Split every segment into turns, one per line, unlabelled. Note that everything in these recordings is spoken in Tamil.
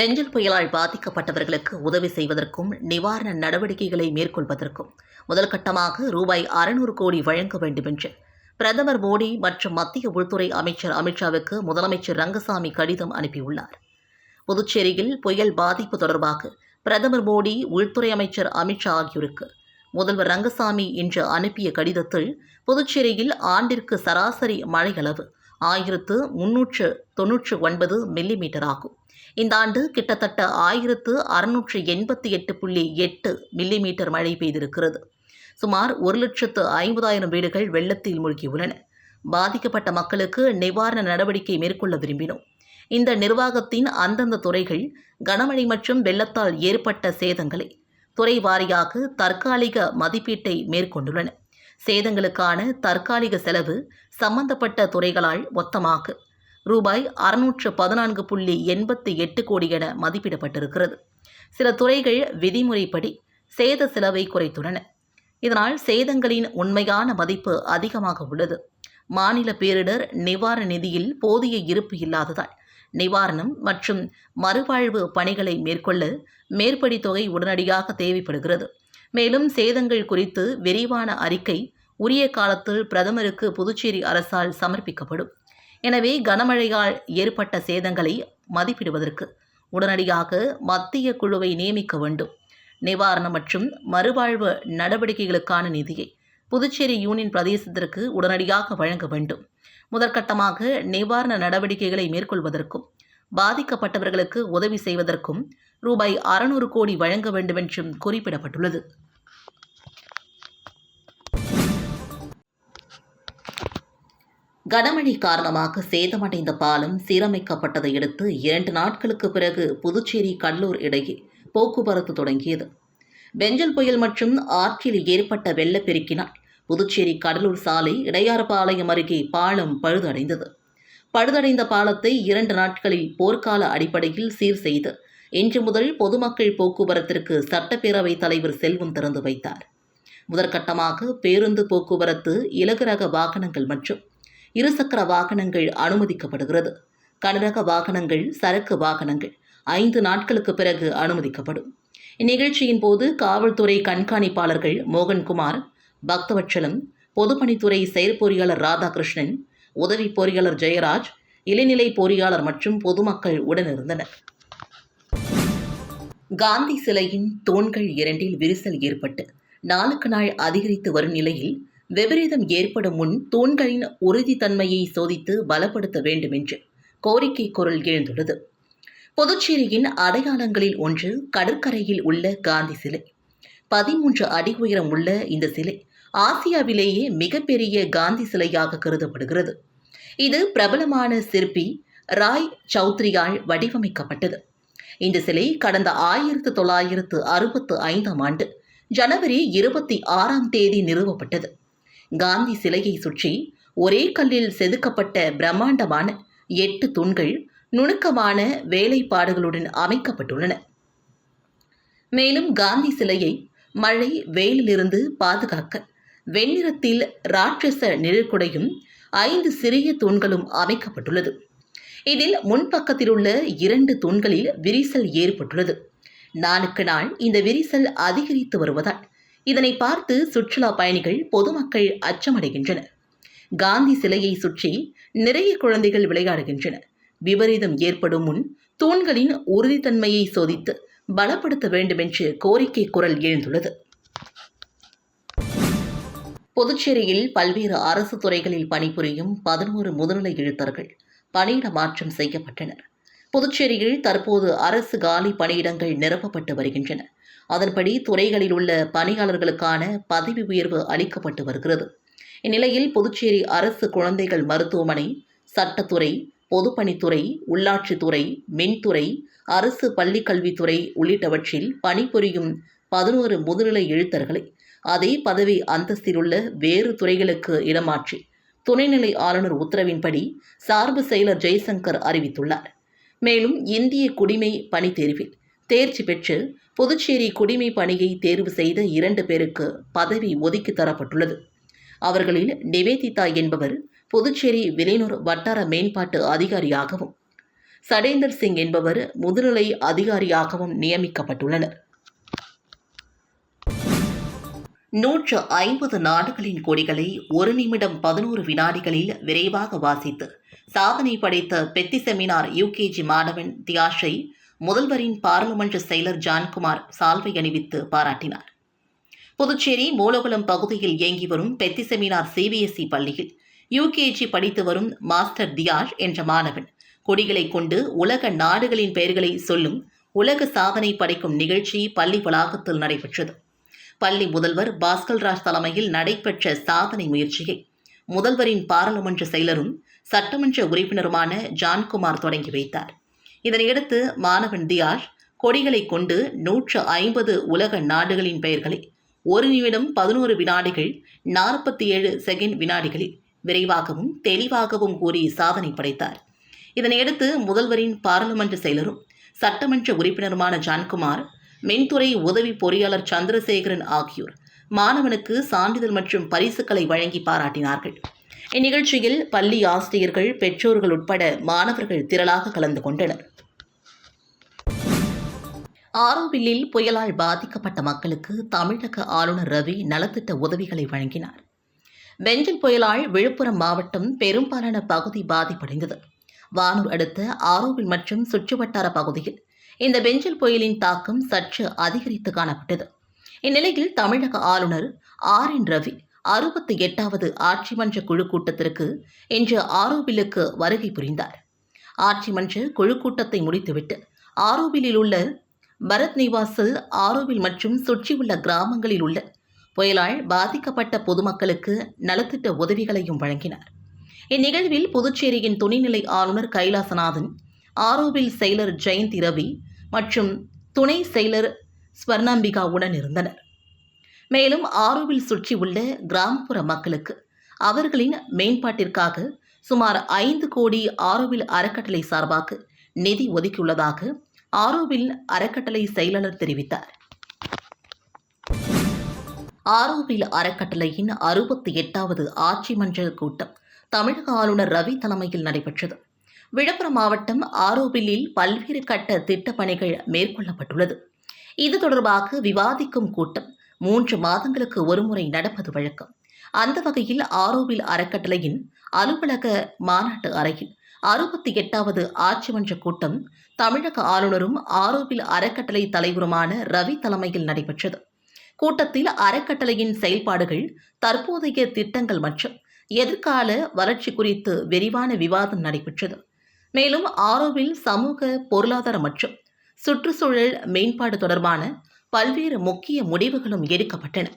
வெஞ்சல் புயலால் பாதிக்கப்பட்டவர்களுக்கு உதவி செய்வதற்கும் நிவாரண நடவடிக்கைகளை மேற்கொள்வதற்கும் முதல் கட்டமாக ரூபாய் அறுநூறு கோடி வழங்க வேண்டும் என்று பிரதமர் மோடி மற்றும் மத்திய உள்துறை அமைச்சர் அமித்ஷாவுக்கு முதலமைச்சர் ரங்கசாமி கடிதம் அனுப்பியுள்ளார் புதுச்சேரியில் புயல் பாதிப்பு தொடர்பாக பிரதமர் மோடி உள்துறை அமைச்சர் அமித்ஷா ஆகியோருக்கு முதல்வர் ரங்கசாமி இன்று அனுப்பிய கடிதத்தில் புதுச்சேரியில் ஆண்டிற்கு சராசரி மழையளவு ஆயிரத்து முன்னூற்று தொன்னூற்று ஒன்பது மில்லிமீட்டர் ஆகும் இந்த ஆண்டு கிட்டத்தட்ட ஆயிரத்து அறுநூற்று எண்பத்தி எட்டு புள்ளி எட்டு மில்லிமீட்டர் மழை பெய்திருக்கிறது சுமார் ஒரு லட்சத்து ஐம்பதாயிரம் வீடுகள் வெள்ளத்தில் மூழ்கியுள்ளன பாதிக்கப்பட்ட மக்களுக்கு நிவாரண நடவடிக்கை மேற்கொள்ள விரும்பினோம் இந்த நிர்வாகத்தின் அந்தந்த துறைகள் கனமழை மற்றும் வெள்ளத்தால் ஏற்பட்ட சேதங்களை துறை வாரியாக தற்காலிக மதிப்பீட்டை மேற்கொண்டுள்ளன சேதங்களுக்கான தற்காலிக செலவு சம்பந்தப்பட்ட துறைகளால் மொத்தமாக ரூபாய் அறுநூற்று பதினான்கு புள்ளி எண்பத்தி எட்டு கோடி என மதிப்பிடப்பட்டிருக்கிறது சில துறைகள் விதிமுறைப்படி சேத செலவை குறைத்துள்ளன இதனால் சேதங்களின் உண்மையான மதிப்பு அதிகமாக உள்ளது மாநில பேரிடர் நிவாரண நிதியில் போதிய இருப்பு இல்லாததால் நிவாரணம் மற்றும் மறுவாழ்வு பணிகளை மேற்கொள்ள மேற்படி தொகை உடனடியாக தேவைப்படுகிறது மேலும் சேதங்கள் குறித்து விரிவான அறிக்கை உரிய காலத்தில் பிரதமருக்கு புதுச்சேரி அரசால் சமர்ப்பிக்கப்படும் எனவே கனமழையால் ஏற்பட்ட சேதங்களை மதிப்பிடுவதற்கு உடனடியாக மத்திய குழுவை நியமிக்க வேண்டும் நிவாரணம் மற்றும் மறுவாழ்வு நடவடிக்கைகளுக்கான நிதியை புதுச்சேரி யூனியன் பிரதேசத்திற்கு உடனடியாக வழங்க வேண்டும் முதற்கட்டமாக நிவாரண நடவடிக்கைகளை மேற்கொள்வதற்கும் பாதிக்கப்பட்டவர்களுக்கு உதவி செய்வதற்கும் ரூபாய் அறுநூறு கோடி வழங்க வேண்டுமென்றும் குறிப்பிடப்பட்டுள்ளது
கனமழை காரணமாக சேதமடைந்த பாலம் சீரமைக்கப்பட்டதை அடுத்து இரண்டு நாட்களுக்கு பிறகு புதுச்சேரி கல்லூர் இடையே போக்குவரத்து தொடங்கியது பெஞ்சல் புயல் மற்றும் ஆற்றில் ஏற்பட்ட வெள்ளப்பெருக்கினால் புதுச்சேரி கடலூர் சாலை இடையாறுபாளையம் அருகே பாலம் பழுதடைந்தது பழுதடைந்த பாலத்தை இரண்டு நாட்களில் போர்க்கால அடிப்படையில் சீர் செய்து இன்று முதல் பொதுமக்கள் போக்குவரத்திற்கு சட்டப்பேரவைத் தலைவர் செல்வம் திறந்து வைத்தார் முதற்கட்டமாக பேருந்து போக்குவரத்து இலகுரக வாகனங்கள் மற்றும் இருசக்கர வாகனங்கள் அனுமதிக்கப்படுகிறது கனரக வாகனங்கள் சரக்கு வாகனங்கள் ஐந்து நாட்களுக்கு பிறகு அனுமதிக்கப்படும் இந்நிகழ்ச்சியின் போது காவல்துறை கண்காணிப்பாளர்கள் மோகன்குமார் பக்தவட்சலம் பொதுப்பணித்துறை செயற்பொறியாளர் ராதாகிருஷ்ணன் உதவி பொறியாளர் ஜெயராஜ் இளைநிலை பொறியாளர் மற்றும் பொதுமக்கள் உடனிருந்தனர் காந்தி சிலையின் தூண்கள் இரண்டில் விரிசல் ஏற்பட்டு நாளுக்கு நாள் அதிகரித்து வரும் நிலையில் விபரீதம் ஏற்படும் முன் தூண்களின் உறுதித்தன்மையை சோதித்து பலப்படுத்த வேண்டும் என்று கோரிக்கை குரல் எழுந்துள்ளது புதுச்சேரியின் அடையாளங்களில் ஒன்று கடற்கரையில் உள்ள காந்தி சிலை பதிமூன்று அடி உயரம் உள்ள இந்த சிலை ஆசியாவிலேயே மிகப்பெரிய காந்தி சிலையாக கருதப்படுகிறது இது பிரபலமான சிற்பி ராய் சௌத்ரியால் வடிவமைக்கப்பட்டது இந்த சிலை கடந்த ஆயிரத்து தொள்ளாயிரத்து அறுபத்து ஐந்தாம் ஆண்டு ஜனவரி இருபத்தி ஆறாம் தேதி நிறுவப்பட்டது காந்தி சிலையை சுற்றி ஒரே கல்லில் செதுக்கப்பட்ட பிரம்மாண்டமான எட்டு தூண்கள் நுணுக்கமான வேலைப்பாடுகளுடன் அமைக்கப்பட்டுள்ளன மேலும் காந்தி சிலையை மழை வெயிலிலிருந்து பாதுகாக்க வெண்ணிறத்தில் ராட்சச நிழற்குடையும் ஐந்து சிறிய தூண்களும் அமைக்கப்பட்டுள்ளது இதில் முன்பக்கத்தில் உள்ள இரண்டு தூண்களில் விரிசல் ஏற்பட்டுள்ளது நாளுக்கு நாள் இந்த விரிசல் அதிகரித்து வருவதால் இதனை பார்த்து சுற்றுலா பயணிகள் பொதுமக்கள் அச்சமடைகின்றனர் காந்தி சிலையை சுற்றி நிறைய குழந்தைகள் விளையாடுகின்றன விபரீதம் ஏற்படும் முன் தூண்களின் உறுதித்தன்மையை சோதித்து பலப்படுத்த வேண்டுமென்று கோரிக்கை குரல் எழுந்துள்ளது புதுச்சேரியில் பல்வேறு அரசு துறைகளில் பணிபுரியும் பதினோரு முதுநிலை எழுத்தர்கள் பணியிட மாற்றம் செய்யப்பட்டனர் புதுச்சேரியில் தற்போது அரசு காலி பணியிடங்கள் நிரப்பப்பட்டு வருகின்றன அதன்படி துறைகளில் உள்ள பணியாளர்களுக்கான பதவி உயர்வு அளிக்கப்பட்டு வருகிறது இந்நிலையில் புதுச்சேரி அரசு குழந்தைகள் மருத்துவமனை சட்டத்துறை பொதுப்பணித்துறை உள்ளாட்சித்துறை மின்துறை அரசு பள்ளிக்கல்வித்துறை உள்ளிட்டவற்றில் பணிபுரியும் பதினோரு முதுநிலை எழுத்தர்களை அதே பதவி அந்தஸ்தில் உள்ள வேறு துறைகளுக்கு இடமாற்றி துணைநிலை ஆளுநர் உத்தரவின்படி சார்பு செயலர் ஜெய்சங்கர் அறிவித்துள்ளார் மேலும் இந்திய குடிமை பணி தேர்வில் தேர்ச்சி பெற்று புதுச்சேரி குடிமை பணியை தேர்வு செய்த இரண்டு பேருக்கு பதவி ஒதுக்கி தரப்பட்டுள்ளது அவர்களில் நிவேதிதா என்பவர் புதுச்சேரி விலையூர் வட்டார மேம்பாட்டு அதிகாரியாகவும் சடேந்தர் சிங் என்பவர் முதுநிலை அதிகாரியாகவும் நியமிக்கப்பட்டுள்ளனர் நூற்று ஐம்பது நாடுகளின் கொடிகளை ஒரு நிமிடம் பதினோரு வினாடிகளில் விரைவாக வாசித்து சாதனை படைத்த பெத்தி செமினார் யூகேஜி மாணவன் தியாஷை முதல்வரின் பாராளுமன்ற செயலர் ஜான்குமார் சால்வை அணிவித்து பாராட்டினார் புதுச்சேரி மூலகுளம் பகுதியில் இயங்கி வரும் பெத்தி செமினார் சிபிஎஸ்இ பள்ளியில் யூகேஜி படித்து வரும் மாஸ்டர் தியாஷ் என்ற மாணவன் கொடிகளை கொண்டு உலக நாடுகளின் பெயர்களை சொல்லும் உலக சாதனை படைக்கும் நிகழ்ச்சி பள்ளி வளாகத்தில் நடைபெற்றது பள்ளி முதல்வர் பாஸ்கல்ராஜ் தலைமையில் நடைபெற்ற சாதனை முயற்சியை முதல்வரின் பாராளுமன்ற செயலரும் சட்டமன்ற உறுப்பினருமான ஜான்குமார் தொடங்கி வைத்தார் இதனையடுத்து மாணவன் தியாஷ் கொடிகளை கொண்டு நூற்று ஐம்பது உலக நாடுகளின் பெயர்களை ஒரு நிமிடம் பதினோரு வினாடிகள் நாற்பத்தி ஏழு செகண்ட் வினாடிகளில் விரைவாகவும் தெளிவாகவும் கூறி சாதனை படைத்தார் இதனையடுத்து முதல்வரின் பாராளுமன்ற செயலரும் சட்டமன்ற உறுப்பினருமான ஜான்குமார் மின்துறை உதவி பொறியாளர் சந்திரசேகரன் ஆகியோர் மாணவனுக்கு சான்றிதழ் மற்றும் பரிசுகளை வழங்கி பாராட்டினார்கள் இந்நிகழ்ச்சியில் பள்ளி ஆசிரியர்கள் பெற்றோர்கள் உட்பட மாணவர்கள் திரளாக கலந்து கொண்டனர் ஆரோவில்லில் புயலால் பாதிக்கப்பட்ட மக்களுக்கு தமிழக ஆளுநர் ரவி நலத்திட்ட உதவிகளை வழங்கினார் வெஞ்சல் புயலால் விழுப்புரம் மாவட்டம் பெரும்பாலான பகுதி பாதிப்படைந்தது வானூர் அடுத்த ஆரோவில் மற்றும் சுற்றுவட்டார பகுதியில் இந்த வெஞ்சல் புயலின் தாக்கம் சற்று அதிகரித்து காணப்பட்டது இந்நிலையில் தமிழக ஆளுநர் ஆர் என் ரவி அறுபத்தி எட்டாவது ஆட்சி மன்ற குழு கூட்டத்திற்கு இன்று ஆரோவிலுக்கு வருகை புரிந்தார் ஆட்சி மன்ற குழு கூட்டத்தை முடித்துவிட்டு ஆரோவிலில் உள்ள பரத் நிவாசல் ஆரோவில் மற்றும் சுற்றியுள்ள கிராமங்களில் உள்ள புயலால் பாதிக்கப்பட்ட பொதுமக்களுக்கு நலத்திட்ட உதவிகளையும் வழங்கினார் இந்நிகழ்வில் புதுச்சேரியின் துணைநிலை ஆளுநர் கைலாசநாதன் ஆரோவில் செயலர் ஜெயந்தி ரவி மற்றும் துணை செயலர் ஸ்வர்ணாம்பிகாவுடன் இருந்தனர் மேலும் ஆரோவில் சுற்றியுள்ள கிராமப்புற மக்களுக்கு அவர்களின் மேம்பாட்டிற்காக சுமார் ஐந்து கோடி ஆரோவில் அறக்கட்டளை சார்பாக நிதி ஒதுக்கியுள்ளதாக ஆரோவில் அறக்கட்டளை செயலாளர் தெரிவித்தார் ஆரோவில் அறக்கட்டளையின் அறுபத்தி எட்டாவது ஆட்சி மன்ற கூட்டம் தமிழக ஆளுநர் ரவி தலைமையில் நடைபெற்றது விழுப்புரம் மாவட்டம் ஆரோவிலில் பல்வேறு கட்ட திட்டப்பணிகள் மேற்கொள்ளப்பட்டுள்ளது இது தொடர்பாக விவாதிக்கும் கூட்டம் மூன்று மாதங்களுக்கு ஒருமுறை நடப்பது வழக்கம் அந்த வகையில் ஆரோவில் அறக்கட்டளையின் அலுவலக மாநாட்டு அறையில் அறுபத்தி எட்டாவது ஆட்சிமன்ற கூட்டம் தமிழக ஆளுநரும் ஆரோவில் அறக்கட்டளை தலைவருமான ரவி தலைமையில் நடைபெற்றது கூட்டத்தில் அறக்கட்டளையின் செயல்பாடுகள் தற்போதைய திட்டங்கள் மற்றும் எதிர்கால வளர்ச்சி குறித்து விரிவான விவாதம் நடைபெற்றது மேலும் ஆரோவில் சமூக பொருளாதார மற்றும் சுற்றுச்சூழல் மேம்பாடு தொடர்பான பல்வேறு முக்கிய முடிவுகளும் எடுக்கப்பட்டன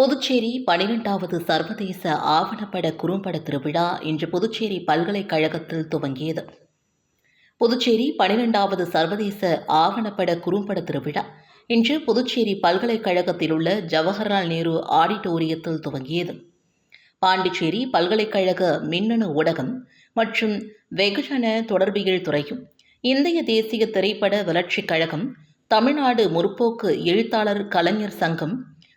புதுச்சேரி பனிரெண்டாவது சர்வதேச ஆவணப்பட குறும்பட திருவிழா இன்று புதுச்சேரி பல்கலைக்கழகத்தில் துவங்கியது புதுச்சேரி பனிரெண்டாவது சர்வதேச ஆவணப்பட குறும்பட திருவிழா இன்று புதுச்சேரி பல்கலைக்கழகத்தில் உள்ள ஜவஹர்லால் நேரு ஆடிட்டோரியத்தில் துவங்கியது பாண்டிச்சேரி பல்கலைக்கழக மின்னணு ஊடகம் மற்றும் வெகுஜன தொடர்பியல் துறையும் இந்திய தேசிய திரைப்பட வளர்ச்சிக் கழகம் தமிழ்நாடு முற்போக்கு எழுத்தாளர் கலைஞர் சங்கம்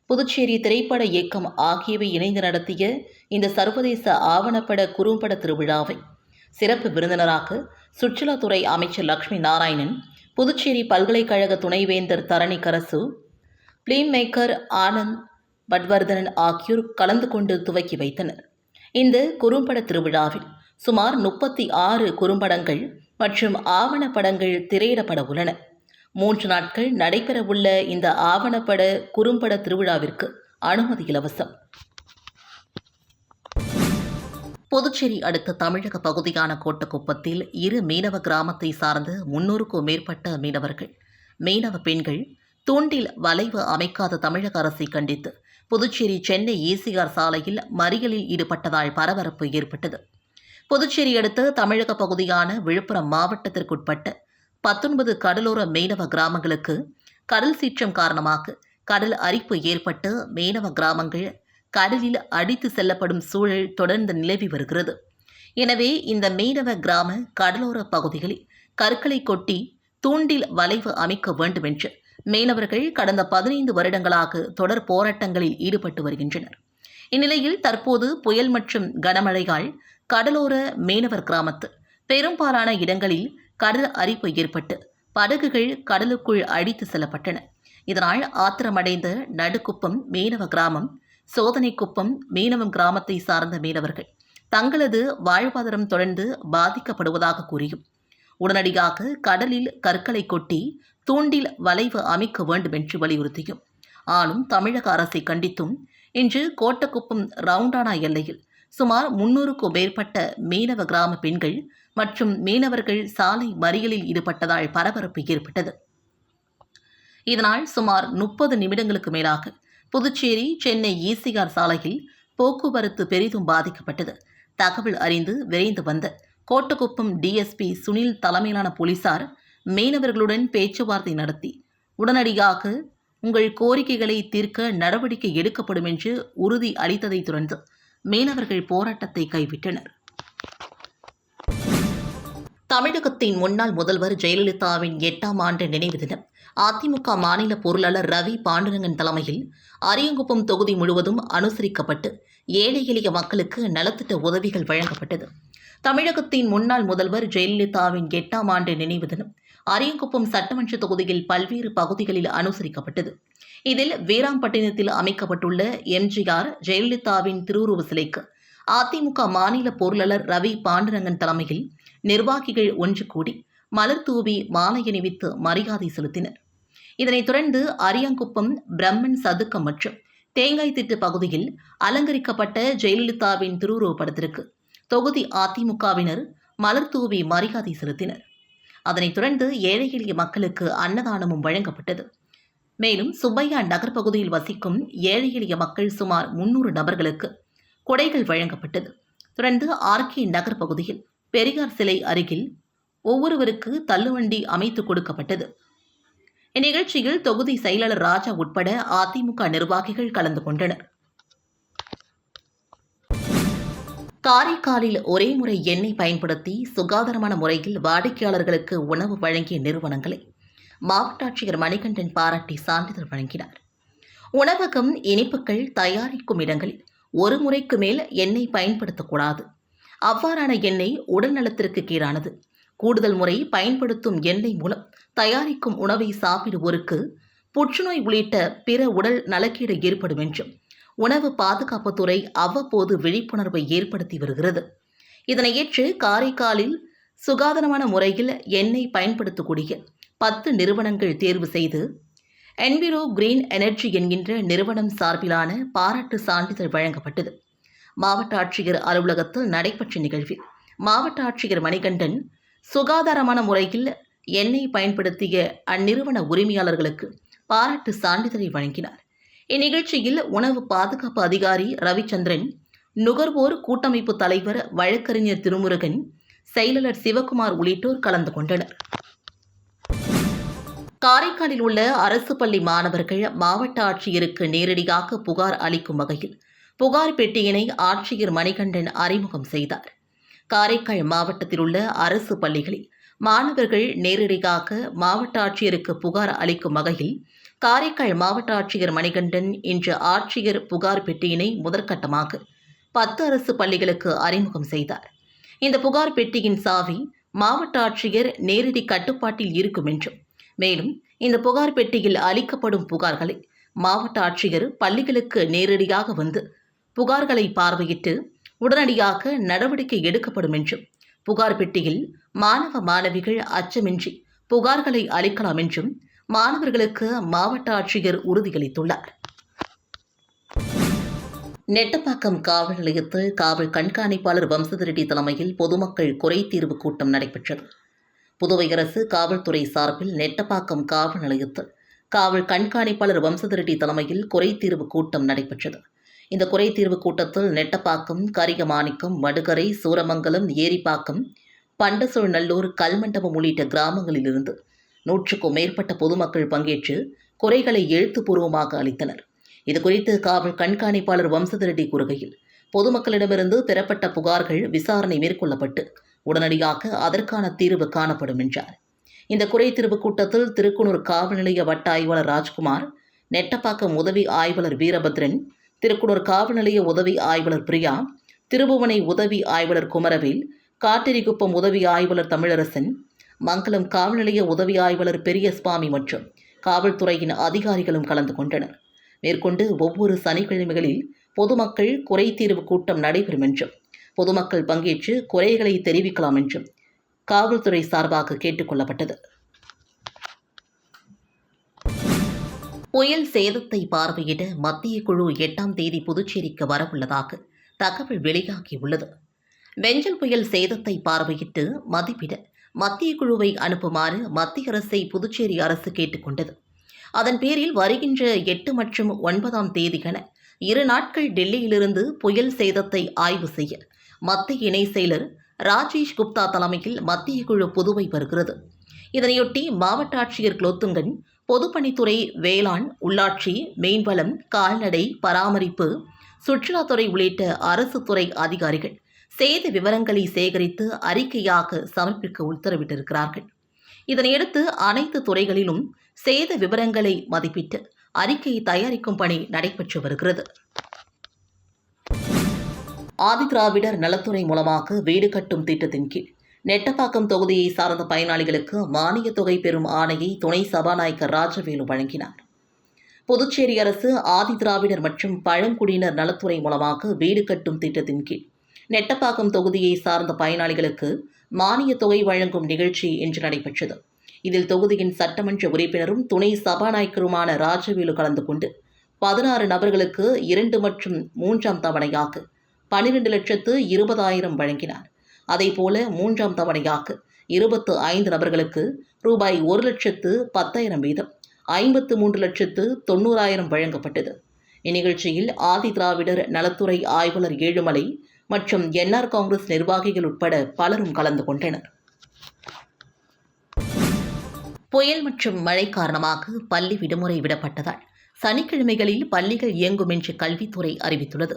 புதுச்சேரி திரைப்பட இயக்கம் ஆகியவை இணைந்து நடத்திய இந்த சர்வதேச ஆவணப்பட குறும்பட திருவிழாவை சிறப்பு விருந்தினராக சுற்றுலாத்துறை அமைச்சர் லக்ஷ்மி நாராயணன் புதுச்சேரி பல்கலைக்கழக துணைவேந்தர் தரணிகரசு பிலிம் மேக்கர் ஆனந்த் பட்வர்தனன் ஆகியோர் கலந்து கொண்டு துவக்கி வைத்தனர் இந்த குறும்பட திருவிழாவில் சுமார் முப்பத்தி ஆறு குறும்படங்கள் மற்றும் ஆவணப்படங்கள் திரையிடப்பட உள்ளன மூன்று நாட்கள் நடைபெறவுள்ள இந்த ஆவணப்பட குறும்பட திருவிழாவிற்கு அனுமதி இலவசம் புதுச்சேரி அடுத்த தமிழக பகுதியான கோட்டக்குப்பத்தில் இரு மீனவ கிராமத்தை சார்ந்த முன்னூறுக்கும் மேற்பட்ட மீனவர்கள் மீனவ பெண்கள் தூண்டில் வளைவு அமைக்காத தமிழக அரசை கண்டித்து புதுச்சேரி சென்னை ஏசிஆர் சாலையில் மறியலில் ஈடுபட்டதால் பரபரப்பு ஏற்பட்டது புதுச்சேரி அடுத்த தமிழக பகுதியான விழுப்புரம் மாவட்டத்திற்குட்பட்ட பத்தொன்பது கடலோர மீனவ கிராமங்களுக்கு கடல் சீற்றம் காரணமாக கடல் அரிப்பு ஏற்பட்டு மீனவ கிராமங்கள் கடலில் அடித்து செல்லப்படும் சூழல் தொடர்ந்து நிலவி வருகிறது எனவே இந்த மீனவ கிராம கடலோர பகுதிகளில் கற்களை கொட்டி தூண்டில் வளைவு அமைக்க வேண்டும் என்று மீனவர்கள் கடந்த பதினைந்து வருடங்களாக தொடர் போராட்டங்களில் ஈடுபட்டு வருகின்றனர் இந்நிலையில் தற்போது புயல் மற்றும் கனமழையால் கடலோர மேனவர் கிராமத்து பெரும்பாலான இடங்களில் கடல் அரிப்பு ஏற்பட்டு படகுகள் கடலுக்குள் அடித்து செல்லப்பட்டன இதனால் ஆத்திரமடைந்த நடுக்குப்பம் மீனவ கிராமம் சோதனைக்குப்பம் மீனவம் கிராமத்தை சார்ந்த மீனவர்கள் தங்களது வாழ்வாதாரம் தொடர்ந்து பாதிக்கப்படுவதாக கூறியும் உடனடியாக கடலில் கற்களை கொட்டி தூண்டில் வளைவு அமைக்க வேண்டும் என்று வலியுறுத்தியும் ஆளும் தமிழக அரசை கண்டித்தும் இன்று கோட்டக்குப்பம் ரவுண்டானா எல்லையில் சுமார் முன்னூறுக்கும் மேற்பட்ட மீனவ கிராம பெண்கள் மற்றும் மீனவர்கள் சாலை மறியலில் ஈடுபட்டதால் பரபரப்பு ஏற்பட்டது இதனால் சுமார் முப்பது நிமிடங்களுக்கு மேலாக புதுச்சேரி சென்னை இசிஆர் சாலையில் போக்குவரத்து பெரிதும் பாதிக்கப்பட்டது தகவல் அறிந்து விரைந்து வந்த கோட்டக்குப்பம் டிஎஸ்பி சுனில் தலைமையிலான போலீசார் மீனவர்களுடன் பேச்சுவார்த்தை நடத்தி உடனடியாக உங்கள் கோரிக்கைகளை தீர்க்க நடவடிக்கை எடுக்கப்படும் என்று உறுதி அளித்ததை தொடர்ந்து மீனவர்கள் போராட்டத்தை கைவிட்டனர் தமிழகத்தின் முன்னாள் முதல்வர் ஜெயலலிதாவின் எட்டாம் ஆண்டு நினைவு தினம் அதிமுக மாநில பொருளாளர் ரவி பாண்டுரங்கன் தலைமையில் அரியங்குப்பம் தொகுதி முழுவதும் அனுசரிக்கப்பட்டு ஏழை எளிய மக்களுக்கு நலத்திட்ட உதவிகள் வழங்கப்பட்டது தமிழகத்தின் முன்னாள் முதல்வர் ஜெயலலிதாவின் எட்டாம் ஆண்டு நினைவு தினம் அரியங்குப்பம் சட்டமன்ற தொகுதியில் பல்வேறு பகுதிகளில் அனுசரிக்கப்பட்டது இதில் வீராம்பட்டினத்தில் அமைக்கப்பட்டுள்ள எம்ஜிஆர் ஜெயலலிதாவின் திருவுருவ சிலைக்கு அதிமுக மாநில பொருளாளர் ரவி பாண்டுரங்கன் தலைமையில் நிர்வாகிகள் ஒன்று கூடி மலர் தூவி மாலை அணிவித்து மரியாதை செலுத்தினர் இதனைத் தொடர்ந்து அரியாங்குப்பம் பிரம்மன் சதுக்கம் மற்றும் தேங்காய் திட்டு பகுதியில் அலங்கரிக்கப்பட்ட ஜெயலலிதாவின் திருவுருவப்படத்திற்கு தொகுதி அதிமுகவினர் மலர் தூவி மரியாதை செலுத்தினர் அதனைத் தொடர்ந்து ஏழை எளிய மக்களுக்கு அன்னதானமும் வழங்கப்பட்டது மேலும் சுப்பையா நகர் பகுதியில் வசிக்கும் ஏழை எளிய மக்கள் சுமார் முன்னூறு நபர்களுக்கு கொடைகள் வழங்கப்பட்டது தொடர்ந்து ஆர்கே நகர் பகுதியில் பெரியார் சிலை அருகில் ஒவ்வொருவருக்கு தள்ளுவண்டி அமைத்து கொடுக்கப்பட்டது இந்நிகழ்ச்சியில் தொகுதி செயலாளர் ராஜா உட்பட அதிமுக நிர்வாகிகள் கலந்து கொண்டனர் காரைக்காலில் ஒரே முறை எண்ணெய் பயன்படுத்தி சுகாதாரமான முறையில் வாடிக்கையாளர்களுக்கு உணவு வழங்கிய நிறுவனங்களை மாவட்டாட்சியர் மணிகண்டன் பாராட்டி சான்றிதழ் வழங்கினார் உணவகம் இனிப்புகள் தயாரிக்கும் இடங்களில் ஒரு முறைக்கு மேல் எண்ணெய் பயன்படுத்தக்கூடாது அவ்வாறான எண்ணெய் உடல் நலத்திற்கு கீழானது கூடுதல் முறை பயன்படுத்தும் எண்ணெய் மூலம் தயாரிக்கும் உணவை சாப்பிடுவோருக்கு புற்றுநோய் உள்ளிட்ட பிற உடல் நலக்கீடு ஏற்படும் என்றும் உணவு பாதுகாப்புத்துறை அவ்வப்போது விழிப்புணர்வை ஏற்படுத்தி வருகிறது இதனை ஏற்று காரைக்காலில் சுகாதாரமான முறையில் எண்ணெய் பயன்படுத்தக்கூடிய பத்து நிறுவனங்கள் தேர்வு செய்து என்விரோ கிரீன் எனர்ஜி என்கின்ற நிறுவனம் சார்பிலான பாராட்டு சான்றிதழ் வழங்கப்பட்டது மாவட்ட ஆட்சியர் அலுவலகத்தில் நடைபெற்ற நிகழ்வில் மாவட்ட ஆட்சியர் மணிகண்டன் சுகாதாரமான முறையில் எண்ணெய் பயன்படுத்திய அந்நிறுவன உரிமையாளர்களுக்கு பாராட்டு சான்றிதழை வழங்கினார் இந்நிகழ்ச்சியில் உணவு பாதுகாப்பு அதிகாரி ரவிச்சந்திரன் நுகர்வோர் கூட்டமைப்பு தலைவர் வழக்கறிஞர் திருமுருகன் செயலாளர் சிவகுமார் உள்ளிட்டோர் கலந்து கொண்டனர் காரைக்காலில் உள்ள அரசு பள்ளி மாணவர்கள் மாவட்ட ஆட்சியருக்கு நேரடியாக புகார் அளிக்கும் வகையில் புகார் பெட்டியினை ஆட்சியர் மணிகண்டன் அறிமுகம் செய்தார் காரைக்கால் மாவட்டத்தில் உள்ள அரசு பள்ளிகளில் மாணவர்கள் நேரடியாக மாவட்ட ஆட்சியருக்கு புகார் அளிக்கும் வகையில் காரைக்கால் மாவட்ட ஆட்சியர் மணிகண்டன் இன்று ஆட்சியர் புகார் பெட்டியினை முதற்கட்டமாக பத்து அரசு பள்ளிகளுக்கு அறிமுகம் செய்தார் இந்த புகார் பெட்டியின் சாவி மாவட்ட ஆட்சியர் நேரடி கட்டுப்பாட்டில் இருக்கும் என்றும் மேலும் இந்த புகார் பெட்டியில் அளிக்கப்படும் புகார்களை மாவட்ட ஆட்சியர் பள்ளிகளுக்கு நேரடியாக வந்து புகார்களை பார்வையிட்டு உடனடியாக நடவடிக்கை எடுக்கப்படும் என்றும் புகார் பெட்டியில் மாணவ மாணவிகள் அச்சமின்றி புகார்களை அளிக்கலாம் என்றும் மாணவர்களுக்கு மாவட்ட ஆட்சியர் உறுதியளித்துள்ளார் நெட்டப்பாக்கம் காவல் நிலையத்தில் காவல் கண்காணிப்பாளர் வம்சதிரெட்டி தலைமையில் பொதுமக்கள் குறை தீர்வு கூட்டம் நடைபெற்றது புதுவை அரசு காவல்துறை சார்பில் நெட்டப்பாக்கம் காவல் நிலையத்தில் காவல் கண்காணிப்பாளர் வம்சதிரட்டி தலைமையில் குறைத்தீர்வு கூட்டம் நடைபெற்றது இந்த குறைத்தீர்வு கூட்டத்தில் நெட்டப்பாக்கம் கரிகமாணிக்கம் வடுகரை சூரமங்கலம் ஏரிப்பாக்கம் நல்லூர் கல்மண்டபம் உள்ளிட்ட கிராமங்களிலிருந்து நூற்றுக்கும் மேற்பட்ட பொதுமக்கள் பங்கேற்று குறைகளை எழுத்துப்பூர்வமாக அளித்தனர் இதுகுறித்து காவல் கண்காணிப்பாளர் வம்சதிரெட்டி கூறுகையில் பொதுமக்களிடமிருந்து பெறப்பட்ட புகார்கள் விசாரணை மேற்கொள்ளப்பட்டு உடனடியாக அதற்கான தீர்வு காணப்படும் என்றார் இந்த குறைதீர்வு கூட்டத்தில் திருக்குனூர் காவல் நிலைய வட்ட ஆய்வாளர் ராஜ்குமார் நெட்டப்பாக்கம் உதவி ஆய்வாளர் வீரபத்ரன் திருக்குனூர் காவல் நிலைய உதவி ஆய்வாளர் பிரியா திருபுவனை உதவி ஆய்வாளர் குமரவேல் காட்டேரிக்குப்பம் உதவி ஆய்வாளர் தமிழரசன் மங்களம் காவல் நிலைய உதவி ஆய்வாளர் பெரியசுவாமி மற்றும் காவல்துறையின் அதிகாரிகளும் கலந்து கொண்டனர் மேற்கொண்டு ஒவ்வொரு சனிக்கிழமைகளில் பொதுமக்கள் தீர்வு கூட்டம் நடைபெறும் என்றும் பொதுமக்கள் பங்கேற்று குறைகளை தெரிவிக்கலாம் என்றும் காவல்துறை சார்பாக கேட்டுக்கொள்ளப்பட்டது புயல் சேதத்தை பார்வையிட மத்திய குழு எட்டாம் தேதி புதுச்சேரிக்கு வரவுள்ளதாக தகவல் வெளியாகியுள்ளது வெஞ்சல் புயல் சேதத்தை பார்வையிட்டு மதிப்பிட மத்திய குழுவை அனுப்புமாறு மத்திய அரசை புதுச்சேரி அரசு கேட்டுக்கொண்டது அதன் பேரில் வருகின்ற எட்டு மற்றும் ஒன்பதாம் தேதியென இரு நாட்கள் டெல்லியிலிருந்து புயல் சேதத்தை ஆய்வு செய்ய மத்திய இணை செயலர் ராஜேஷ் குப்தா தலைமையில் மத்திய குழு புதுவை வருகிறது இதனையொட்டி மாவட்ட ஆட்சியர் குலோத்துங்கன் பொதுப்பணித்துறை வேளாண் உள்ளாட்சி மேம்வளம் கால்நடை பராமரிப்பு சுற்றுலாத்துறை உள்ளிட்ட அரசு துறை அதிகாரிகள் சேத விவரங்களை சேகரித்து அறிக்கையாக சமர்ப்பிக்க உத்தரவிட்டிருக்கிறார்கள் இதனையடுத்து அனைத்து துறைகளிலும் சேத விவரங்களை மதிப்பிட்டு அறிக்கை தயாரிக்கும் பணி நடைபெற்று வருகிறது ஆதிதிராவிடர் நலத்துறை மூலமாக வீடு கட்டும் திட்டத்தின் கீழ் நெட்டப்பாக்கம் தொகுதியை சார்ந்த பயனாளிகளுக்கு மானிய தொகை பெறும் ஆணையை துணை சபாநாயகர் ராஜவேலு வழங்கினார் புதுச்சேரி அரசு ஆதிதிராவிடர் மற்றும் பழங்குடியினர் நலத்துறை மூலமாக வீடு கட்டும் திட்டத்தின் கீழ் நெட்டப்பாக்கம் தொகுதியை சார்ந்த பயனாளிகளுக்கு மானிய தொகை வழங்கும் நிகழ்ச்சி இன்று நடைபெற்றது இதில் தொகுதியின் சட்டமன்ற உறுப்பினரும் துணை சபாநாயகருமான ராஜவேலு கலந்து கொண்டு பதினாறு நபர்களுக்கு இரண்டு மற்றும் மூன்றாம் தவணையாக பனிரெண்டு லட்சத்து இருபதாயிரம் வழங்கினார் அதேபோல மூன்றாம் தவணையாக இருபத்து ஐந்து நபர்களுக்கு ரூபாய் ஒரு லட்சத்து பத்தாயிரம் வீதம் ஐம்பத்து மூன்று லட்சத்து தொண்ணூறாயிரம் வழங்கப்பட்டது இந்நிகழ்ச்சியில் ஆதி திராவிடர் நலத்துறை ஆய்வாளர் ஏழுமலை மற்றும் என்ஆர் காங்கிரஸ் நிர்வாகிகள் உட்பட பலரும் கலந்து கொண்டனர் புயல் மற்றும் மழை காரணமாக பள்ளி விடுமுறை விடப்பட்டதால் சனிக்கிழமைகளில் பள்ளிகள் இயங்கும் என்று கல்வித்துறை அறிவித்துள்ளது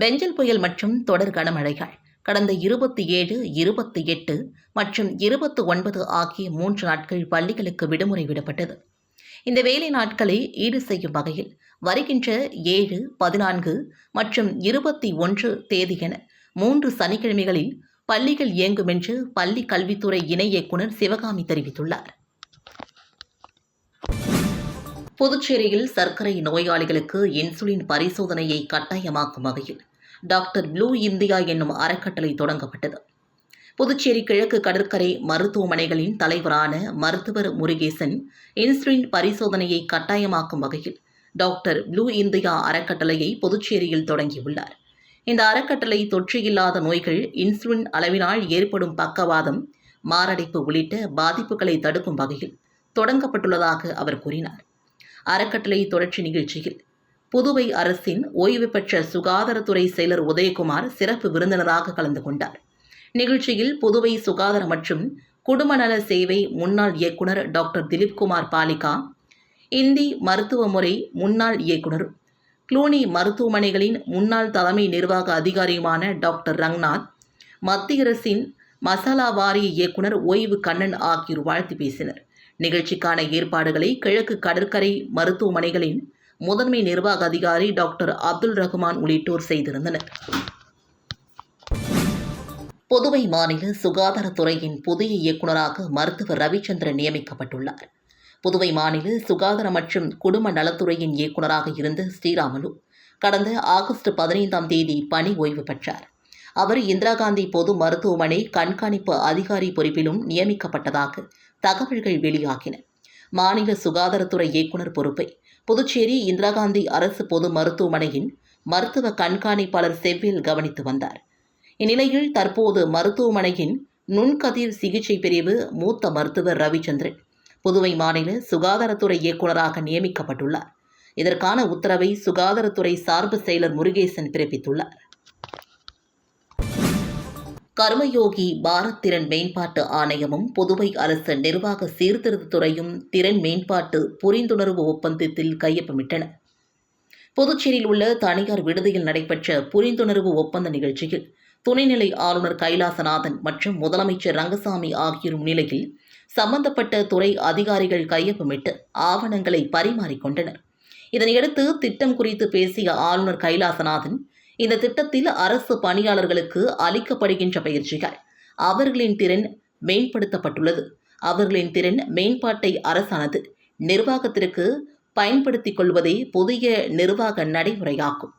பெஞ்சல் புயல் மற்றும் தொடர் கனமழைகள் கடந்த இருபத்தி ஏழு இருபத்தி எட்டு மற்றும் இருபத்து ஒன்பது ஆகிய மூன்று நாட்கள் பள்ளிகளுக்கு விடுமுறை விடப்பட்டது இந்த வேலை நாட்களை ஈடு செய்யும் வகையில் வருகின்ற ஏழு பதினான்கு மற்றும் இருபத்தி ஒன்று தேதி என மூன்று சனிக்கிழமைகளில் பள்ளிகள் இயங்கும் என்று பள்ளி கல்வித்துறை இணை இயக்குநர் சிவகாமி தெரிவித்துள்ளார் புதுச்சேரியில் சர்க்கரை நோயாளிகளுக்கு இன்சுலின் பரிசோதனையை கட்டாயமாக்கும் வகையில் டாக்டர் ப்ளூ இந்தியா என்னும் அறக்கட்டளை தொடங்கப்பட்டது புதுச்சேரி கிழக்கு கடற்கரை மருத்துவமனைகளின் தலைவரான மருத்துவர் முருகேசன் இன்சுலின் பரிசோதனையை கட்டாயமாக்கும் வகையில் டாக்டர் ப்ளூ இந்தியா அறக்கட்டளையை புதுச்சேரியில் தொடங்கியுள்ளார் இந்த அறக்கட்டளை தொற்று இல்லாத நோய்கள் இன்சுலின் அளவினால் ஏற்படும் பக்கவாதம் மாரடைப்பு உள்ளிட்ட பாதிப்புகளை தடுக்கும் வகையில் தொடங்கப்பட்டுள்ளதாக அவர் கூறினார் அறக்கட்டளை தொடர்ச்சி நிகழ்ச்சியில் புதுவை அரசின் ஓய்வு பெற்ற சுகாதாரத்துறை செயலர் உதயகுமார் சிறப்பு விருந்தினராக கலந்து கொண்டார் நிகழ்ச்சியில் புதுவை சுகாதார மற்றும் குடும்பநல சேவை முன்னாள் இயக்குனர் டாக்டர் திலீப்குமார் பாலிகா இந்தி மருத்துவ முறை முன்னாள் இயக்குனர் குளூனி மருத்துவமனைகளின் முன்னாள் தலைமை நிர்வாக அதிகாரியுமான டாக்டர் ரங்நாத் மத்திய அரசின் மசாலா வாரிய இயக்குனர் ஓய்வு கண்ணன் ஆகியோர் வாழ்த்து பேசினர் நிகழ்ச்சிக்கான ஏற்பாடுகளை கிழக்கு கடற்கரை மருத்துவமனைகளின் முதன்மை நிர்வாக அதிகாரி டாக்டர் அப்துல் ரஹ்மான் உள்ளிட்டோர் செய்திருந்தனர் புதுவை மாநில சுகாதாரத்துறையின் புதிய இயக்குநராக மருத்துவர் ரவிச்சந்திரன் நியமிக்கப்பட்டுள்ளார் புதுவை மாநில சுகாதார மற்றும் குடும்ப நலத்துறையின் இயக்குநராக இருந்த ஸ்ரீராமலு கடந்த ஆகஸ்ட் பதினைந்தாம் தேதி பணி ஓய்வு பெற்றார் அவர் இந்திரா காந்தி பொது மருத்துவமனை கண்காணிப்பு அதிகாரி பொறுப்பிலும் நியமிக்கப்பட்டதாக தகவல்கள் வெளியாகின மாநில சுகாதாரத்துறை இயக்குநர் பொறுப்பை புதுச்சேரி இந்திரா காந்தி அரசு பொது மருத்துவமனையின் மருத்துவ கண்காணிப்பாளர் செவ்வில் கவனித்து வந்தார் இந்நிலையில் தற்போது மருத்துவமனையின் நுண்கதிர் சிகிச்சை பிரிவு மூத்த மருத்துவர் ரவிச்சந்திரன் புதுவை மாநில சுகாதாரத்துறை இயக்குநராக நியமிக்கப்பட்டுள்ளார் இதற்கான உத்தரவை சுகாதாரத்துறை சார்பு செயலர் முருகேசன் பிறப்பித்துள்ளார் கர்மயோகி பாரத் திறன் மேம்பாட்டு ஆணையமும் புதுவை அரசு நிர்வாக சீர்திருத்தத்துறையும் திறன் மேம்பாட்டு புரிந்துணர்வு ஒப்பந்தத்தில் கையொப்பமிட்டன புதுச்சேரியில் உள்ள தனியார் விடுதியில் நடைபெற்ற புரிந்துணர்வு ஒப்பந்த நிகழ்ச்சியில் துணைநிலை ஆளுநர் கைலாசநாதன் மற்றும் முதலமைச்சர் ரங்கசாமி ஆகியோர் முன்னிலையில் சம்பந்தப்பட்ட துறை அதிகாரிகள் கையொப்பமிட்டு ஆவணங்களை பரிமாறிக்கொண்டனர் இதனையடுத்து திட்டம் குறித்து பேசிய ஆளுநர் கைலாசநாதன் இந்த திட்டத்தில் அரசு பணியாளர்களுக்கு அளிக்கப்படுகின்ற பயிற்சிகள் அவர்களின் திறன் மேம்படுத்தப்பட்டுள்ளது அவர்களின் திறன் மேம்பாட்டை அரசானது நிர்வாகத்திற்கு பயன்படுத்திக் கொள்வதே புதிய நிர்வாக நடைமுறையாகும்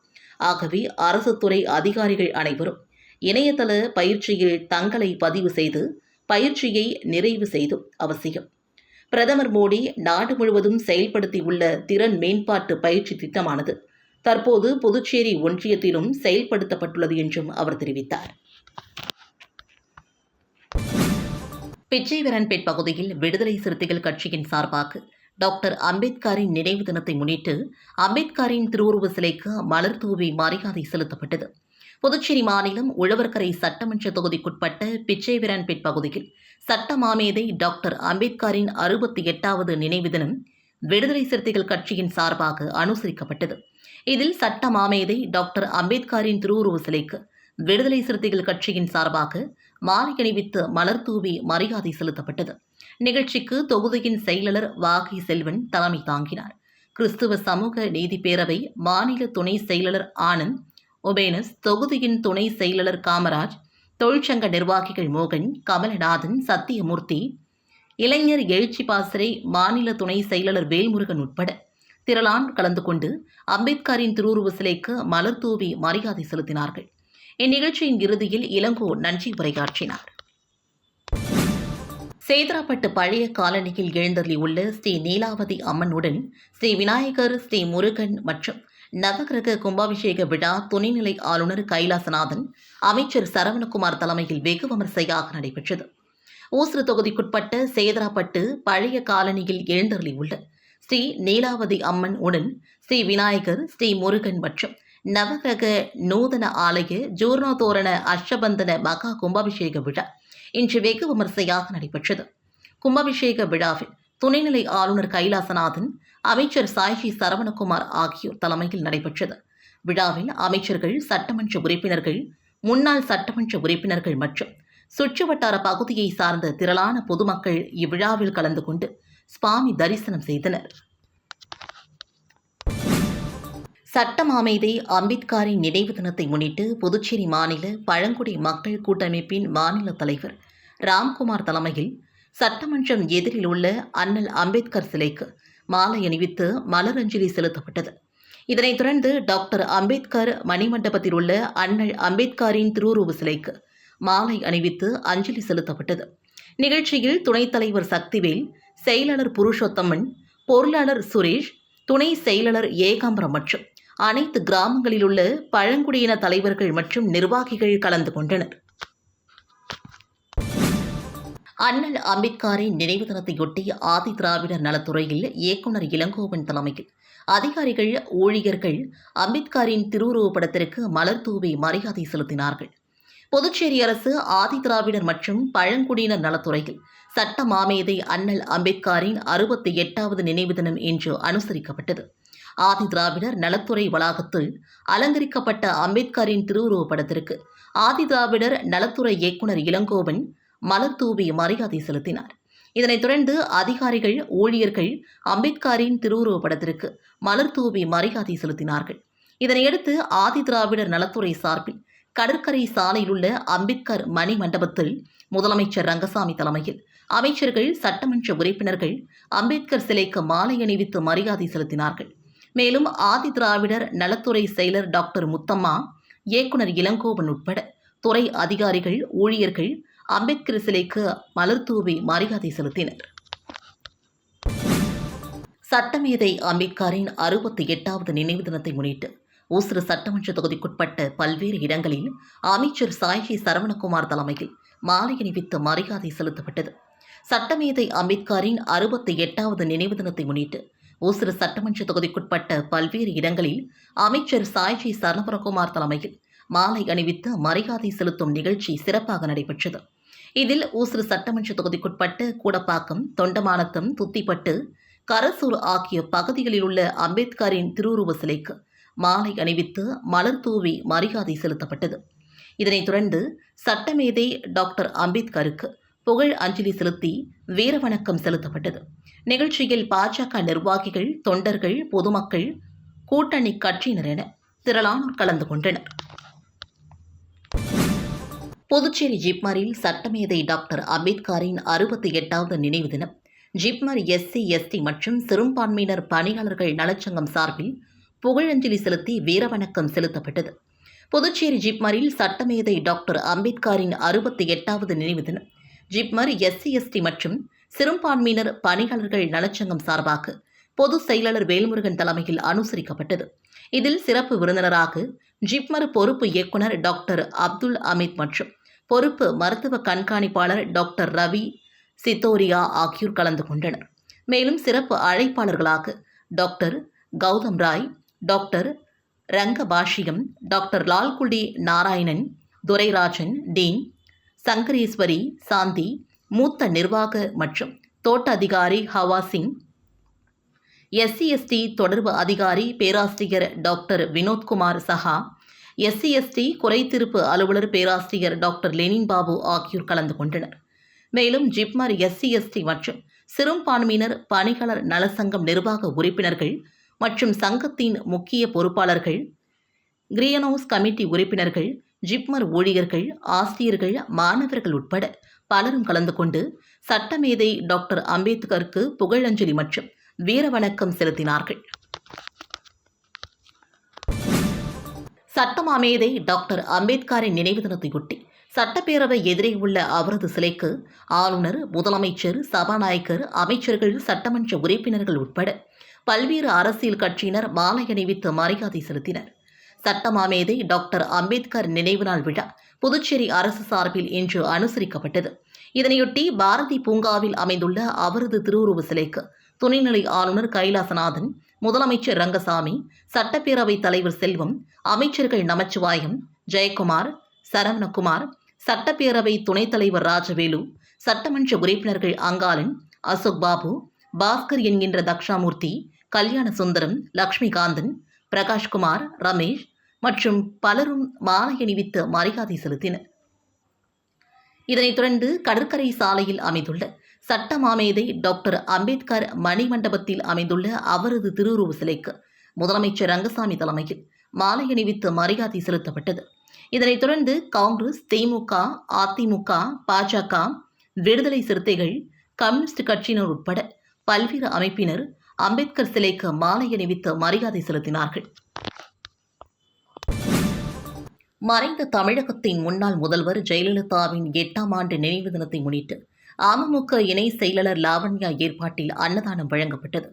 ஆகவே அரசு துறை அதிகாரிகள் அனைவரும் இணையதள பயிற்சியில் தங்களை பதிவு செய்து பயிற்சியை நிறைவு செய்தும் அவசியம் பிரதமர் மோடி நாடு முழுவதும் செயல்படுத்தியுள்ள திறன் மேம்பாட்டு பயிற்சி திட்டமானது தற்போது புதுச்சேரி ஒன்றியத்திலும் செயல்படுத்தப்பட்டுள்ளது என்றும் அவர் தெரிவித்தார் பிச்சைவரன்பேட் பகுதியில் விடுதலை சிறுத்தைகள் கட்சியின் சார்பாக டாக்டர் அம்பேத்கரின் நினைவு தினத்தை முன்னிட்டு அம்பேத்கரின் திருவுருவ சிலைக்கு மலர் தூவி மரியாதை செலுத்தப்பட்டது புதுச்சேரி மாநிலம் உழவர்கரை சட்டமன்ற தொகுதிக்குட்பட்ட பிச்சைவிரன்பேட் பகுதியில் சட்ட மாமேதை டாக்டர் அம்பேத்கரின் அறுபத்தி எட்டாவது நினைவு தினம் விடுதலை சிறுத்தைகள் கட்சியின் சார்பாக அனுசரிக்கப்பட்டது இதில் சட்ட மாமேதை டாக்டர் அம்பேத்கரின் திருவுருவ சிலைக்கு விடுதலை சிறுத்தைகள் கட்சியின் சார்பாக மாலை அணிவித்து மலர் தூவி மரியாதை செலுத்தப்பட்டது நிகழ்ச்சிக்கு தொகுதியின் செயலாளர் வாகை செல்வன் தலைமை தாங்கினார் கிறிஸ்துவ சமூக நீதி பேரவை மாநில துணை செயலாளர் ஆனந்த் ஒபேனஸ் தொகுதியின் துணை செயலாளர் காமராஜ் தொழிற்சங்க நிர்வாகிகள் மோகன் கமலநாதன் சத்தியமூர்த்தி இளைஞர் எழுச்சி பாசறை மாநில துணை செயலாளர் வேல்முருகன் உட்பட திரளான் கலந்து கொண்டு அம்பேத்கரின் திருவுருவ சிலைக்கு மலர் தூவி மரியாதை செலுத்தினார்கள் இந்நிகழ்ச்சியின் இறுதியில் இளங்கோ நன்றி உரையாற்றினார் சேதராப்பட்டு பழைய காலனியில் எழுந்தருளி உள்ள ஸ்ரீ நீலாவதி அம்மனுடன் ஸ்ரீ விநாயகர் ஸ்ரீ முருகன் மற்றும் நவகிரக கும்பாபிஷேக விழா துணைநிலை ஆளுநர் கைலாசநாதன் அமைச்சர் சரவணகுமார் தலைமையில் வெகு விமர்சையாக நடைபெற்றது ஊசுறு தொகுதிக்குட்பட்ட சேதராப்பட்டு பழைய காலனியில் எழுந்தருளி உள்ள ஸ்ரீ நீலாவதி அம்மன் உடன் ஸ்ரீ விநாயகர் ஸ்ரீ முருகன் மற்றும் நவகிரக நூதன ஆலய ஜூர்ணோதோரண அஷ்டபந்தன மகா கும்பாபிஷேக விழா இன்று வெகு விமர்சையாக நடைபெற்றது கும்பாபிஷேக விழாவில் துணைநிலை ஆளுநர் கைலாசநாதன் அமைச்சர் சாய்ஷி சரவணகுமார் ஆகியோர் தலைமையில் நடைபெற்றது விழாவில் அமைச்சர்கள் சட்டமன்ற உறுப்பினர்கள் முன்னாள் சட்டமன்ற உறுப்பினர்கள் மற்றும் சுற்று வட்டார பகுதியை சார்ந்த திரளான பொதுமக்கள் இவ்விழாவில் கலந்து கொண்டு சுவாமி தரிசனம் செய்தனர் சட்டம் அமைதி அம்பேத்கரின் நினைவு தினத்தை முன்னிட்டு புதுச்சேரி மாநில பழங்குடி மக்கள் கூட்டமைப்பின் மாநில தலைவர் ராம்குமார் தலைமையில் சட்டமன்றம் எதிரில் உள்ள அண்ணல் அம்பேத்கர் சிலைக்கு மாலை அணிவித்து மலரஞ்சலி செலுத்தப்பட்டது இதனைத் தொடர்ந்து டாக்டர் அம்பேத்கர் மணிமண்டபத்தில் உள்ள அண்ணல் அம்பேத்கரின் திருவுருவ சிலைக்கு மாலை அணிவித்து அஞ்சலி செலுத்தப்பட்டது நிகழ்ச்சியில் துணைத் தலைவர் சக்திவேல் செயலாளர் புருஷோத்தமன் பொருளாளர் சுரேஷ் துணை செயலாளர் ஏகாம்பரம் மற்றும் அனைத்து கிராமங்களில் உள்ள பழங்குடியின தலைவர்கள் மற்றும் நிர்வாகிகள் கலந்து கொண்டனர் அண்ணல் அம்பேத்கரின் நினைவு தினத்தையொட்டி ஆதி திராவிடர் நலத்துறையில் இயக்குநர் இளங்கோவன் தலைமையில் அதிகாரிகள் ஊழியர்கள் அம்பேத்கரின் திருவுருவப்படத்திற்கு மலர் தூவி மரியாதை செலுத்தினார்கள் புதுச்சேரி அரசு ஆதி திராவிடர் மற்றும் பழங்குடியினர் நலத்துறையில் சட்ட மாமேதை அண்ணல் அம்பேத்கரின் அறுபத்தி எட்டாவது நினைவு தினம் இன்று அனுசரிக்கப்பட்டது ஆதி திராவிடர் நலத்துறை வளாகத்தில் அலங்கரிக்கப்பட்ட அம்பேத்கரின் திருவுருவப்படத்திற்கு ஆதி திராவிடர் நலத்துறை இயக்குனர் இளங்கோவன் மலர் மரியாதை செலுத்தினார் இதனைத் தொடர்ந்து அதிகாரிகள் ஊழியர்கள் அம்பேத்கரின் திருவுருவப்படத்திற்கு மலர் தூவி மரியாதை செலுத்தினார்கள் இதனையடுத்து ஆதி திராவிடர் நலத்துறை சார்பில் கடற்கரை சாலையில் உள்ள அம்பேத்கர் மணி மண்டபத்தில் முதலமைச்சர் ரங்கசாமி தலைமையில் அமைச்சர்கள் சட்டமன்ற உறுப்பினர்கள் அம்பேத்கர் சிலைக்கு மாலை அணிவித்து மரியாதை செலுத்தினார்கள் மேலும் ஆதி திராவிடர் நலத்துறை செயலர் டாக்டர் முத்தம்மா இயக்குனர் இளங்கோவன் உட்பட துறை அதிகாரிகள் ஊழியர்கள் அம்பேத்கர் சிலைக்கு மலர்தூவி மரியாதை செலுத்தினர் சட்டமேதை அம்பேத்கரின் அறுபத்தி எட்டாவது நினைவு தினத்தை முன்னிட்டு ஊசுறு சட்டமன்ற தொகுதிக்குட்பட்ட பல்வேறு இடங்களில் அமைச்சர் சாய்கி சரவணகுமார் தலைமையில் மாலை அணிவித்து மரியாதை செலுத்தப்பட்டது சட்டமேதை அம்பேத்காரின் அறுபத்தி எட்டாவது நினைவு தினத்தை முன்னிட்டு ஊசுறு சட்டமன்ற தொகுதிக்குட்பட்ட பல்வேறு இடங்களில் அமைச்சர் சாய்ஜி சரணபுரகுமார் தலைமையில் மாலை அணிவித்து மரியாதை செலுத்தும் நிகழ்ச்சி சிறப்பாக நடைபெற்றது இதில் ஊசிறு சட்டமன்ற தொகுதிக்குட்பட்ட கூடப்பாக்கம் தொண்டமானத்தம் துத்திப்பட்டு கரசூர் ஆகிய பகுதிகளில் உள்ள அம்பேத்கரின் திருவுருவ சிலைக்கு மாலை அணிவித்து மலர் தூவி மரியாதை செலுத்தப்பட்டது இதனைத் தொடர்ந்து சட்டமேதை டாக்டர் அம்பேத்கருக்கு புகழ் அஞ்சலி செலுத்தி வீரவணக்கம் செலுத்தப்பட்டது நிகழ்ச்சியில் பாஜக நிர்வாகிகள் தொண்டர்கள் பொதுமக்கள் கூட்டணி கட்சியினர் என திரளானோர் கலந்து கொண்டனர் புதுச்சேரி ஜிப்மரில் சட்டமேதை டாக்டர் அம்பேத்கரின் அறுபத்தி எட்டாவது நினைவு தினம் ஜிப்மர் எஸ்சி எஸ்டி மற்றும் சிறுபான்மையினர் பணியாளர்கள் நலச்சங்கம் சார்பில் புகழஞ்சலி செலுத்தி வீரவணக்கம் செலுத்தப்பட்டது புதுச்சேரி ஜிப்மரில் சட்டமேதை டாக்டர் அம்பேத்கரின் அறுபத்தி எட்டாவது நினைவு தினம் ஜிப்மர் எஸ்சி எஸ்டி மற்றும் சிறுபான்மையினர் பணியாளர்கள் நலச்சங்கம் சார்பாக பொதுச் செயலாளர் வேல்முருகன் தலைமையில் அனுசரிக்கப்பட்டது இதில் சிறப்பு விருந்தினராக ஜிப்மர் பொறுப்பு இயக்குனர் டாக்டர் அப்துல் அமித் மற்றும் பொறுப்பு மருத்துவ கண்காணிப்பாளர் டாக்டர் ரவி சித்தோரியா ஆகியோர் கலந்து கொண்டனர் மேலும் சிறப்பு அழைப்பாளர்களாக doctor Gautam Roy doctor Rangabashyam doctor Lalgudi Narayanan Durairajan dean Sankareeswari Shanthi மூத்த நிர்வாக மற்றும் தோட்ட அதிகாரி ஹவா சிங் எஸ்சிஎஸ்டி தொடர்பு அதிகாரி பேராசிரியர் டாக்டர் வினோத்குமார் சஹா எஸ்சிஎஸ்டி குறைத்திருப்பு அலுவலர் பேராசிரியர் டாக்டர் லெனின் பாபு ஆகியோர் கலந்து கொண்டனர் மேலும் ஜிப்மர் எஸ்சிஎஸ்டி மற்றும் சிறுபான்மையினர் பணிகளர் நலசங்கம் நிர்வாக உறுப்பினர்கள் மற்றும் சங்கத்தின் முக்கிய பொறுப்பாளர்கள் கிரியனோஸ் கமிட்டி உறுப்பினர்கள் ஜிப்மர் ஊழியர்கள் ஆசிரியர்கள் மாணவர்கள் உட்பட பலரும் கலந்து கொண்டு சட்டமேதை டாக்டர் அம்பேத்கருக்கு புகழஞ்சலி மற்றும் வீரவணக்கம் செலுத்தினார்கள் சட்டமாமேதை டாக்டர் அம்பேத்கரின் நினைவு தினத்தையொட்டி சட்டப்பேரவை எதிரே உள்ள அவரது சிலைக்கு ஆளுநர் முதலமைச்சர் சபாநாயகர் அமைச்சர்கள் சட்டமன்ற உறுப்பினர்கள் உட்பட பல்வேறு அரசியல் கட்சியினர் மாலை அணிவித்து மரியாதை செலுத்தினர் சட்டமாமேதை டாக்டர் அம்பேத்கர் நினைவு நாள் விழா புதுச்சேரி அரசு சார்பில் இன்று அனுசரிக்கப்பட்டது இதனையொட்டி பாரதி பூங்காவில் அமைந்துள்ள அவரது திருவுருவ சிலைக்கு துணைநிலை ஆளுநர் கைலாசநாதன் முதலமைச்சர் ரங்கசாமி சட்டப்பேரவைத் தலைவர் செல்வம் அமைச்சர்கள் நமச்சிவாயம் ஜெயக்குமார் சரவணகுமார் சட்டப்பேரவை துணைத் தலைவர் ராஜவேலு சட்டமன்ற உறுப்பினர்கள் அங்காளன் அசோக் பாபு பாஸ்கர் என்கின்ற தக்ஷாமூர்த்தி கல்யாண சுந்தரம் லக்ஷ்மிகாந்தன் பிரகாஷ்குமார் ரமேஷ் மற்றும் பலரும் மாலை அணிவித்து மரியாதை செலுத்தினர் இதனைத் தொடர்ந்து கடற்கரை சாலையில் அமைந்துள்ள சட்ட மாமேதை டாக்டர் அம்பேத்கர் மணிமண்டபத்தில் அமைந்துள்ள அவரது திருவுருவ சிலைக்கு முதலமைச்சர் ரங்கசாமி தலைமையில் மாலை அணிவித்து மரியாதை செலுத்தப்பட்டது இதனைத் தொடர்ந்து காங்கிரஸ் திமுக அதிமுக பாஜக விடுதலை சிறுத்தைகள் கம்யூனிஸ்ட் கட்சியினர் உட்பட பல்வேறு அமைப்பினர் அம்பேத்கர் சிலைக்கு மாலை அணிவித்து மரியாதை செலுத்தினார்கள் மறைந்த தமிழகத்தின் முன்னாள் முதல்வர் ஜெயலலிதாவின் எட்டாம் ஆண்டு நினைவு தினத்தை முன்னிட்டு அமமுக இணை செயலாளர் லாவண்யா ஏற்பாட்டில் அன்னதானம் வழங்கப்பட்டது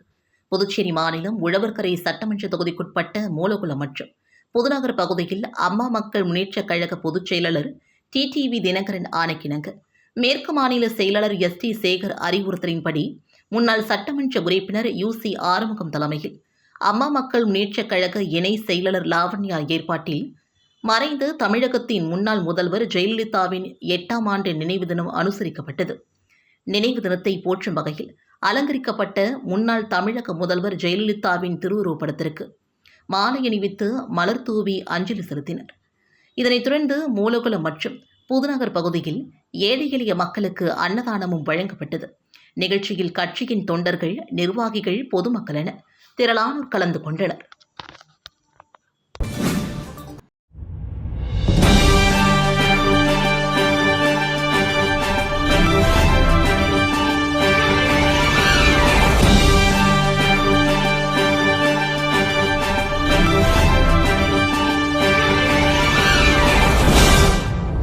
புதுச்சேரி மாநிலம் உழவர்கரை சட்டமன்ற தொகுதிக்குட்பட்ட மூலகுளம் மற்றும் புதுநகர் பகுதியில் அம்மா மக்கள் முன்னேற்றக் கழக பொதுச் செயலாளர் டிடிவி தினகரன் ஆணைக்கிணங்க மேற்கு மாநில செயலாளர் எஸ் டி சேகர் அறிவுறுத்தலின்படி முன்னாள் சட்டமன்ற உறுப்பினர் யு சி ஆறுமுகம் தலைமையில் அம்மா மக்கள் முன்னேற்றக் கழக இணை செயலாளர் லாவண்யா ஏற்பாட்டில் மறைந்த தமிழகத்தின் முன்னாள் முதல்வர் ஜெயலலிதாவின் எட்டாம் ஆண்டு நினைவு தினம் அனுசரிக்கப்பட்டது நினைவு தினத்தை போற்றும் வகையில் அலங்கரிக்கப்பட்ட முன்னாள் தமிழக முதல்வர் ஜெயலலிதாவின் திருவுருவப்படத்திற்கு மாலை அணிவித்து மலர் தூவி அஞ்சலி செலுத்தினர் இதனைத் தொடர்ந்து மூலகுளம் மற்றும் புதுநகர் பகுதியில் ஏழை எளிய மக்களுக்கு அன்னதானமும் வழங்கப்பட்டது நிகழ்ச்சியில் கட்சியின் தொண்டர்கள் நிர்வாகிகள் பொதுமக்கள் என திரளானோர் கலந்து கொண்டனர்